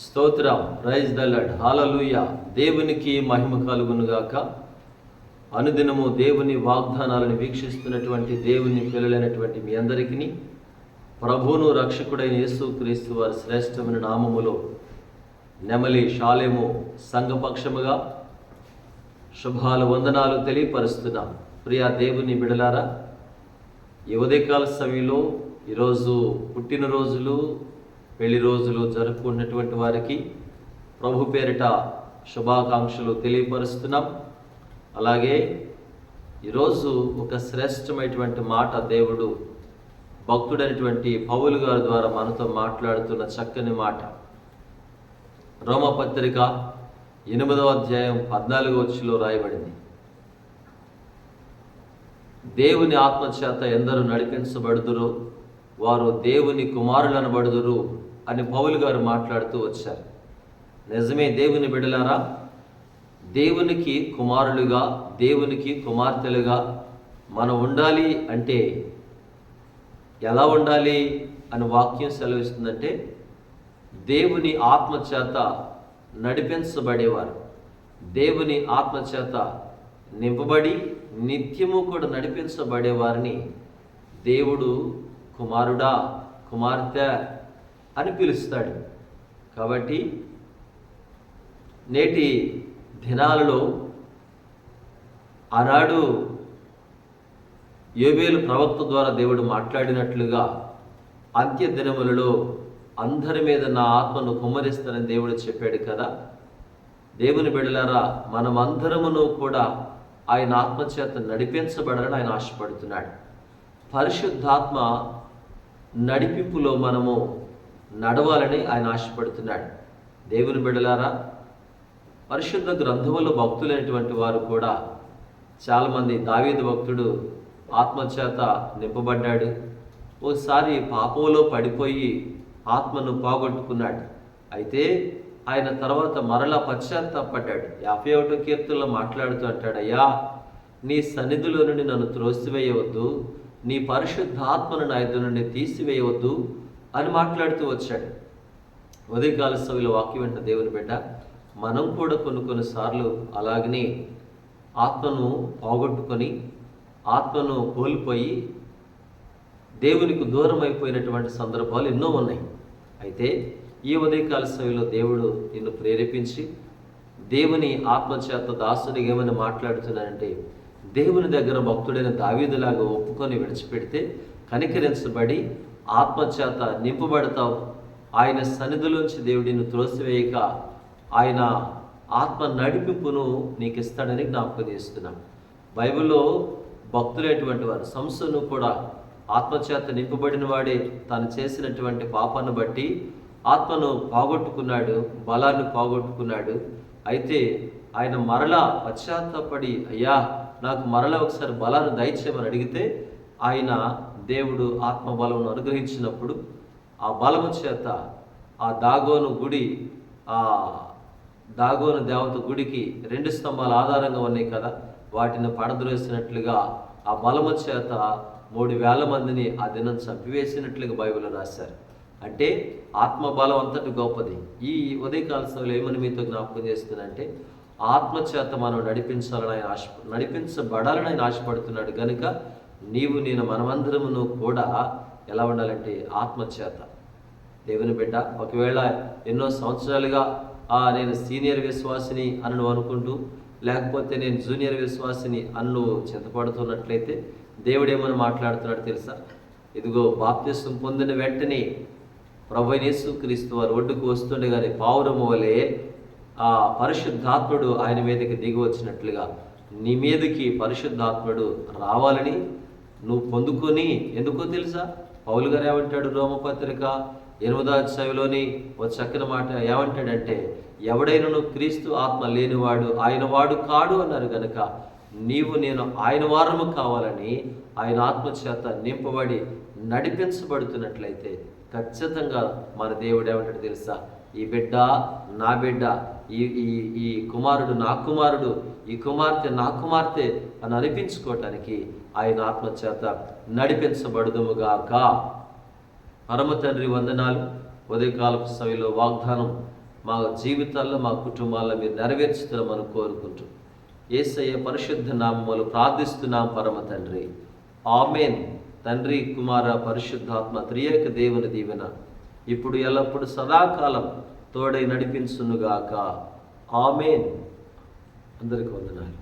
స్తోత్రం. Praise దల్లడ్ hallelujah దేవునికి మహిమ కలుగునుగాక. అనుదినము దేవుని వాగ్దానాలను వీక్షిస్తున్నటువంటి దేవుని పిల్లలైనటువంటి మీ అందరికీ ప్రభువును రక్షకుడైన యేసు క్రీస్తు వారి శ్రేష్టమైన నామములో నెమలి షాలేము సంఘపక్షముగా శుభాలు వందనాలు తెలియపరుస్తున్నాం. ప్రియా దేవుని బిడలారా ఈ ఉదయకాల సమయంలో ఈరోజు పుట్టినరోజులు పెళ్ళి రోజులు జరుపుకున్నటువంటి వారికి ప్రభు పేరిట శుభాకాంక్షలు తెలియపరుస్తున్నాం. అలాగే ఈరోజు ఒక శ్రేష్టమైనటువంటి మాట దేవుడు భక్తుడైనటువంటి పౌలు గారి ద్వారా మనతో మాట్లాడుతున్న చక్కని మాట. రోమపత్రిక ఎనిమిదవ అధ్యాయం పద్నాలుగో వచ్చిలో రాయబడింది. దేవుని ఆత్మచేత ఎందరూ నడిపించబడుదురో వారు దేవుని కుమారులను బడుదురు అని పౌలు గారు మాట్లాడుతూ వచ్చారు. నిజమే దేవుని బిడలారా దేవునికి కుమారులుగా దేవునికి కుమార్తెలుగా మనం ఉండాలి అంటే ఎలా ఉండాలి అని వాక్యం సెలవిస్తుందంటే దేవుని ఆత్మచేత నడిపించబడేవారు. దేవుని ఆత్మచేత నింపబడి నిత్యము కూడా నడిపించబడేవారిని దేవుడు కుమారుడా కుమార్తె అని పిలుస్తాడు. కాబట్టి నేటి దినాలలో ఆనాడు యోబేలు ప్రవక్త ద్వారా దేవుడు మాట్లాడినట్లుగా అంత్య దినములలో అందరి మీద నా ఆత్మను కుమ్మరిస్తానని దేవుడు చెప్పాడు కదా. దేవుని బిడలారా మనమందరమును కూడా ఆయన ఆత్మచేత నడిపించబడాలని ఆయన ఆశపడుతున్నాడు. పరిశుద్ధాత్మ నడిపింపులో మనము నడవాలని ఆయన ఆశపడుతున్నాడు. దేవుని బిడలారా పరిశుద్ధ గ్రంథములో భక్తులైనటువంటి వారు కూడా చాలామంది దావీదు భక్తుడు ఆత్మచేత నింపబడ్డాడు. ఓసారి పాపంలో పడిపోయి ఆత్మను పోగొట్టుకున్నాడు. అయితే ఆయన తర్వాత మరలా పశ్చాత్తాపడ్డాడు. యాభై ఒకటో కీర్తనలో మాట్లాడుతూ అంటాడు అయ్యా నీ సన్నిధిలో నుండి నన్ను త్రోసివేయవద్దు. నీ పరిశుద్ధాత్మను నా ఇద్దరు నుండి తీసివేయవద్దు అని మాట్లాడుతూ వచ్చాడు. ఉదయకాల సభలో వాక్యం వెంట దేవుని బిడ్డ మనం కూడా కొన్ని కొన్నిసార్లు అలాగనే ఆత్మను పోగొట్టుకొని ఆత్మను కోల్పోయి దేవునికి దూరం అయిపోయినటువంటి సందర్భాలు ఎన్నో ఉన్నాయి. అయితే ఈ ఉదయకాల సమయంలో దేవుడు నిన్ను ప్రేరేపించి దేవుని ఆత్మచేత దాసునికి ఏమని మాట్లాడుతున్నానంటే దేవుని దగ్గర భక్తుడైన దావీదులాగా ఒప్పుకొని విడిచిపెడితే కనికరించబడి ఆత్మచేత నింపబడతావు. ఆయన సన్నిధిలోంచి దేవుడిని త్రోసివేయక ఆయన ఆత్మ నడిపింపును నీకు ఇస్తాడని జ్ఞాపకం చేస్తున్నాం. బైబిల్లో భక్తులైనటువంటి వారు సంస్థను కూడా ఆత్మచేత నింపబడిన వాడే తను చేసినటువంటి పాపాన్ని బట్టి ఆత్మను పోగొట్టుకున్నాడు బలాన్ని పోగొట్టుకున్నాడు. అయితే ఆయన మరలా పశ్చాత్తపడి అయ్యా నాకు మరలా ఒకసారి బలాన్ని దయచేయమని అడిగితే ఆయన దేవుడు ఆత్మబలమును అనుగ్రహించినప్పుడు ఆ బలము చేత ఆ దాగోను గుడి ఆ దాగోను దేవత గుడికి రెండు స్తంభాలు ఆధారంగా ఉన్నాయి కదా వాటిని పడద్రోసినట్లుగా ఆ బలము చేత మూడు వేల మందిని ఆ దినం చంపివేసినట్లుగా బైబిల్ రాశారు. అంటే ఆత్మబలం అంతటి గొప్పది. ఈ ఉదయకాల సమయంలో ఏమని మీతో జ్ఞాపకం చేస్తుందంటే ఆత్మచేత మనం నడిపించాలని ఆయన ఆశ నడిపించబడాలని ఆయన ఆశపడుతున్నాడు కనుక నీవు నేను మనమందరమును కూడా ఎలా ఉండాలంటే ఆత్మచేత. దేవుని బిడ్డ ఒకవేళ ఎన్నో సంవత్సరాలుగా ఆ నేను సీనియర్ విశ్వాసిని అని నువ్వు అనుకుంటూ లేకపోతే నేను జూనియర్ విశ్వాసిని అని నువ్వు చింతపడుతున్నట్లయితే దేవుడేమని మాట్లాడుతున్నాడు తెలుసా? ఇదిగో బాప్తిస్వం పొందిన వెంటనే ప్రభు యేసు క్రీస్తు వారు ఒడ్డుకు వస్తుండగానే పావురము వలె ఆ పరిశుద్ధాత్ముడు ఆయన మీదకి దిగి వచ్చినట్లుగా నీ మీదకి పరిశుద్ధాత్ముడు రావాలని నువ్వు పొందుకొని ఎందుకో తెలుసా? పౌలు గారు ఏమంటాడు రోమపత్రిక ఎనిమిదో అధ్యాయంలోని ఒక చక్కని మాట ఏమంటాడంటే ఎవడైనను క్రీస్తు ఆత్మ లేనివాడు ఆయన వాడు కాడు అన్నారు గనక నీవు నేను ఆయన వారము కావాలని ఆయన ఆత్మ చేత నింపబడి నడిపించబడుతున్నట్లయితే ఖచ్చితంగా మన దేవుడు ఏమంటాడు తెలుసా? ఈ బిడ్డ నా బిడ్డ ఈ ఈ ఈ కుమారుడు నా కుమారుడు ఈ కుమార్తె నా కుమార్తె అని అనిపించుకోవటానికి ఆయన ఆత్మ చేత పరమ తండ్రి వందనాలు. ఉదయకాలపు సమయంలో వాగ్దానం మా జీవితాల్లో మా కుటుంబాల్లో మీరు నెరవేర్చుతామని కోరుకుంటూ ఏసయ్య పరిశుద్ధ నామములు ప్రార్థిస్తున్నాం పరమ తండ్రి. ఆమెన్. తండ్రి కుమార పరిశుద్ధాత్మ త్రియేక దేవుని దీవెన. ఇప్పుడు ఎల్లప్పుడు సదాకాలం తోడై నడిపించునుగాక. ఆమెన్. అందరికి వందనాలు.